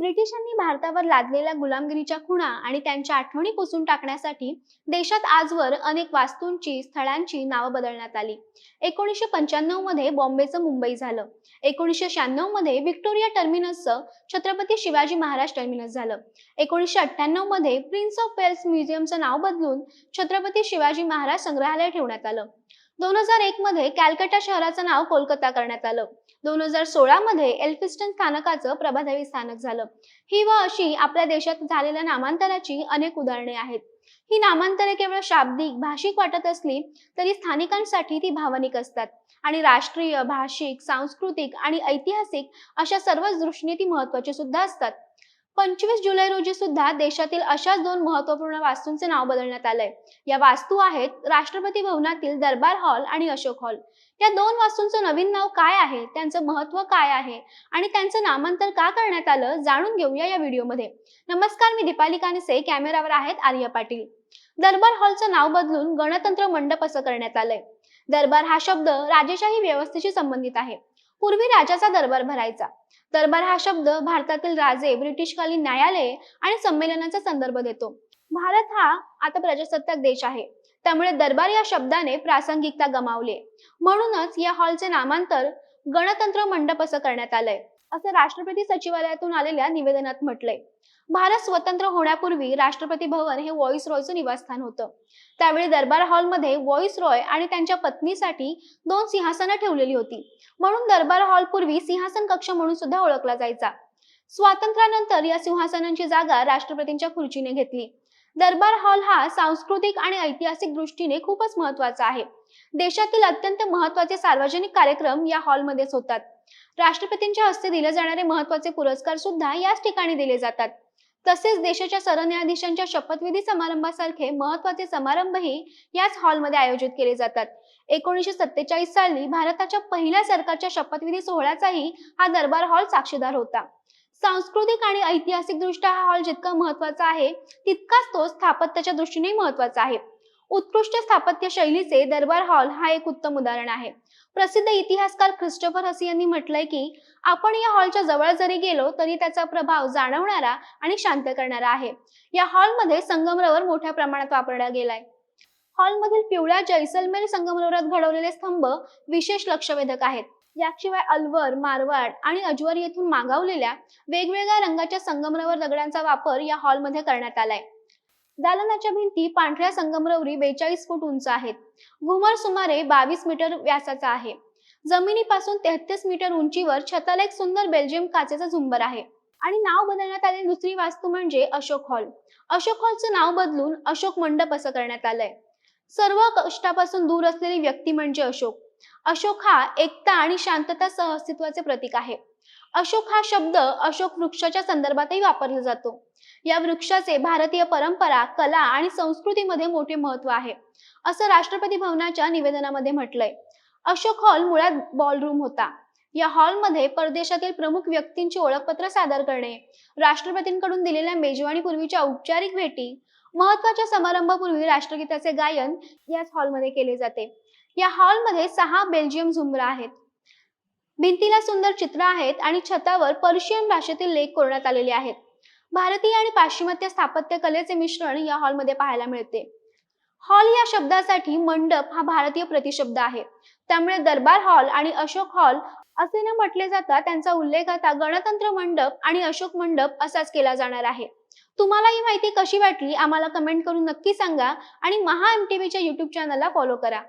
ब्रिटिशांनी भारतावर लादलेल्या गुलामगिरीच्या खुणा आणि त्यांच्या आठवणी पुसून टाकण्यासाठी देशात आजवर अनेक वास्तूंची स्थळांची नावं बदलण्यात आली. एकोणीसशे पंच्याण्णवमध्ये बॉम्बेचं मुंबई झालं. एकोणीसशे शहाण्णवमध्ये व्हिक्टोरिया टर्मिनसचं छत्रपती शिवाजी महाराज टर्मिनस झालं. एकोणीसशे अठ्ठ्याण्णवमध्ये प्रिन्स ऑफ वेल्स म्युझियमचं नाव बदलून छत्रपती शिवाजी महाराज संग्रहालय ठेवण्यात आलं. दोन हजार एक मध्ये कॅलकटा शहराचं नाव कोलकाता करण्यात आलं. दोन हजार सोळा मध्ये एल्फिस्टन स्थानकाचं प्रभादेवी स्थानक झालं. ही व अशी आपल्या देशात झालेल्या नामांतराची अनेक उदाहरणे आहेत. ही नामांतरे केवळ शाब्दिक भाषिक वाटत असली तरी स्थानिकांसाठी ती भावनिक असतात. आणि राष्ट्रीय भाषिक सांस्कृतिक आणि ऐतिहासिक अशा सर्वच दृष्टीने ती महत्वाची सुद्धा असतात. पंचवीस जुलै रोजी सुद्धा देशातील अशाच दोन महत्त्वपूर्ण वास्तूंचे नाव बदलण्यात आलंय. या वास्तू आहेत राष्ट्रपती भवनातील दरबार हॉल आणि अशोक हॉल. या दोन वास्तूंचं नवीन नाव काय आहे? त्यांचं महत्त्व काय आहे? आणि त्यांचं नामांतर का करण्यात आलं? जाणून घेऊया या व्हिडिओमध्ये. नमस्कार मी दीपाली कानसे कॅमेरावर आहेत आर्य पाटील. दरबार हॉलचं नाव बदलून गणतंत्र मंडप असं करण्यात आलंय. दरबार हा शब्द राजेशाही व्यवस्थेशी संबंधित आहे. पूर्वी राजाचा दरबार भरायचा. दरबार हा शब्द भारतातील राजे ब्रिटिशकालीन न्यायालये आणि संमेलनाचा संदर्भ देतो. भारत हा आता प्रजासत्ताक देश आहे. त्यामुळे दरबार या शब्दाने प्रासंगिकता गमावली. म्हणूनच या हॉलचे नामांतर गणतंत्र मंडप असं करण्यात आलंय. असं राष्ट्रपती सचिवालयातून आलेल्या निवेदनात म्हटलंय. भारत स्वतंत्र होण्यापूर्वी राष्ट्रपती भवन हे व्हॉइस रॉयचं निवासस्थान होतं. त्यावेळी दरबार हॉलमध्ये व्हॉइस रॉय आणि त्यांच्या पत्नीसाठी दोन सिंहासनं ठेवलेली होती. म्हणून दरबार हॉल पूर्वी सिंहासन कक्ष म्हणून सुद्धा ओळखला जायचा. स्वातंत्र्यानंतर या सिंहासनांची जागा राष्ट्रपतींच्या खुर्चीने घेतली. दरबार हॉल हा सांस्कृतिक आणि ऐतिहासिक दृष्टीने खूपच महत्त्वाचा आहे. देशातील अत्यंत महत्त्वाचे सार्वजनिक कार्यक्रम या हॉलमध्येच होतात. राष्ट्रपतींच्या हस्ते दिले जाणारे महत्त्वाचे पुरस्कार सुद्धा याच ठिकाणी दिले जातात. तसेच देशाच्या सरन्यायाधीशांच्या शपथविधी समारंभासारखे महत्त्वाचे समारंभही याच हॉलमध्ये आयोजित केले जातात. एकोणीसशे सत्तेचाळीस साली भारताच्या पहिल्या सरकारच्या शपथविधी सोहळ्याचाही हा दरबार हॉल साक्षीदार होता. सांस्कृतिक आणि ऐतिहासिक दृष्ट्या हा हॉल जितका महत्त्वाचा आहे तितकाच तो स्थापत्याच्या दृष्टीने महत्त्वाचा आहे. उत्कृष्ट स्थापत्य शैलीचे दरबार हॉल हा एक उत्तम उदाहरण आहे. प्रसिद्ध इतिहासकार क्रिस्टोफर हसी यांनी म्हटलंय की आपण या हॉलच्या जवळ जरी गेलो तरी त्याचा प्रभाव जाणवणारा आणि शांत करणारा आहे. या हॉलमध्ये संगमरवर मोठ्या प्रमाणात वापरला गेलाय. हॉलमधील पिवळ्या जैसलमेर संगमरवरात घडवलेले स्तंभ विशेष लक्षवेधक आहेत. याशिवाय अलवर मारवाड आणि अजवर येथून मागवलेल्या वेगवेगळ्या रंगाच्या संगमरवर दगडांचा वापर या हॉलमध्ये करण्यात आलाय. दालनाच्या भिंती पांढऱ्या संगमरवरी बेचाळीस फूट उंच आहेत. घुमर सुमारे बावीस मीटर व्यासाचा आहे. जमिनीपासून तेहतीस मीटर उंचीवर छताला एक सुंदर बेल्जियम काचेचा झुंबर आहे. आणि नाव बदलण्यात आलेली दुसरी वास्तू म्हणजे अशोक हॉल. अशोक हॉलचं नाव बदलून अशोक मंडप असं करण्यात आलंय. सर्व कष्टापासून दूर असलेली व्यक्ती म्हणजे अशोक. अशोक हा एकता आणि शांतता सह अस्तित्वाचे प्रतीक आहे. अशोक हा शब्द अशोक वृक्षाच्या संदर्भातही वापरला जातो. या वृक्षाचे भारतीय परंपरा कला आणि संस्कृतीमध्ये मोठे महत्त्व आहे असं राष्ट्रपती भवनाच्या निवेदनामध्ये म्हटलंय. अशोक हॉल मुळात बॉलरूम होता. या हॉलमध्ये परदेशातील प्रमुख व्यक्तींची ओळखपत्र सादर करणे राष्ट्रपतींकडून दिलेल्या मेजवानीपूर्वीच्या औपचारिक भेटी महत्त्वाच्या समारंभापूर्वी राष्ट्रगीताचे गायन याच हॉलमध्ये केले जाते. या हॉलमध्ये सहा बेल्जियम झुमरा आहेत. भिंतीला सुंदर चित्र आहेत आणि छतावर पर्शियन भाषेतील लेख कोरण्यात आलेले आहेत. भारतीय आणि पाश्चिमात्य स्थापत्य कलेचे मिश्रण या हॉलमध्ये पाहायला मिळते. हॉल या शब्दासाठी मंडप हा भारतीय प्रतिशब्द आहे. त्यामुळे दरबार हॉल आणि अशोक हॉल असे न म्हटले जाता त्यांचा उल्लेख आता गणतंत्र मंडप आणि अशोक मंडप असाच केला जाणार आहे. तुम्हाला ही माहिती कशी वाटली आम्हाला कमेंट करून नक्की सांगा आणि महा एम टी व्हीच्या युट्यूब चॅनलला फॉलो करा.